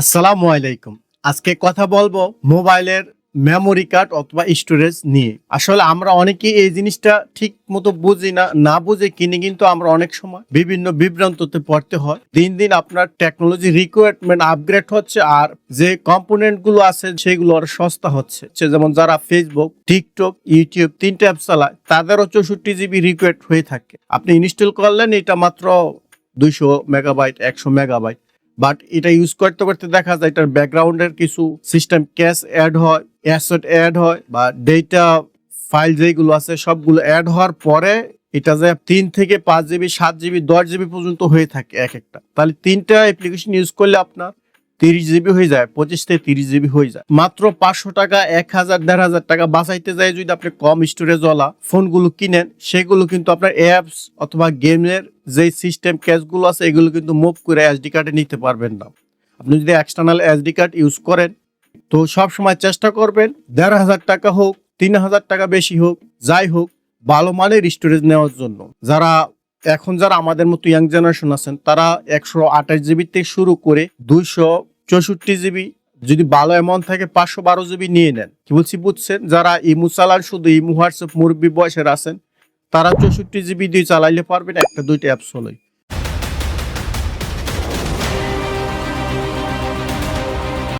আসসালামু আলাইকুম। আজকে কথা বলব মোবাইলের মেমোরি কার্ড অথবা স্টোরেজ নিয়ে। আসলে আমরা অনেকেই এই জিনিসটা ঠিক মতো বুঝি না না বুঝে কিনে কিন্তু আমরা অনেক সময় বিভিন্ন বিভ্রান্ততে পড়তে হয়। দিন দিন আপনার টেকনোলজি রিকোয়ারমেন্ট আপগ্রেড হচ্ছে আর যে কম্পোনেন্টগুলো আছে সেগুলো আর সস্তা হচ্ছে। যেমন যারা ফেসবুক টিকটক ইউটিউব তিনটে অ্যাপ চালায়, তাদেরও চৌষট্টি জিবি রিকোয়ার্ড হয়ে থাকে। আপনি ইনস্টল করলেন এটা মাত্র দুইশো মেগাবাইট একশো মেগাবাইট বাট এটা ইউজ করতে করতে দেখা যায় এটার ব্যাকগ্রাউন্ডের কিছু সিস্টেম ক্যাশ অ্যাড হয় অ্যাসেট অ্যাড হয়, বা ডেটা ফাইল যেগুলো আছে সবগুলো অ্যাড হওয়ার পরে এটা যে তিন থেকে পাঁচ জিবি সাত জিবি দশ জিবি পর্যন্ত হয়ে থাকে এক একটা। তাহলে তিনটা অ্যাপ্লিকেশন ইউজ করলে আপনার তিরিশ জিবি হয়ে যায়, পঁচিশ থেকে তিরিশ জিবি হয়ে যায়। মাত্র পাঁচশো টাকা, এক হাজার, দেড় হাজার টাকা বাঁচাইতে যায় যদি আপনি কম স্টোরেজ ওয়ালা ফোনগুলো কিনেন। সেগুলো কিন্তু আপনার অ্যাপস অথবা গেমের যে সিস্টেম ক্যাশগুলো আছে, এগুলো কিন্তু মুভ করে এসডি কার্ডে নিতে পারবেন না। আপনি যদি এক্সটার্নাল এসডি কার্ড ইউজ করেন, তো সব সময় চেষ্টা করবেন, দেড় হাজার টাকা হোক, তিন হাজার টাকা বেশি হোক, যাই হোক, ভালো মানের স্টোরেজ নেওয়ার জন্য। যারা এখন যারা আমাদের মতো ইয়াং জেনারেশন আছেন, তারা একশো আঠাশ জিবি থেকে শুরু করে দুইশো চৌষট্টি জিবি যদি ভালো অ্যামাউন্ট থাকে, পাঁচশো বারো জিবি নিয়ে নেন। কি বলছি, বুঝছেন? যারা ইমু চালান, শুধু ইমু হোয়াটসঅ্যাপ মুরব্বী বয়সের আছেন, তারা চৌষট্টি জিবি দিয়ে চালাইলে পারবেন একটা, দুইটা অ্যাপস হলেই।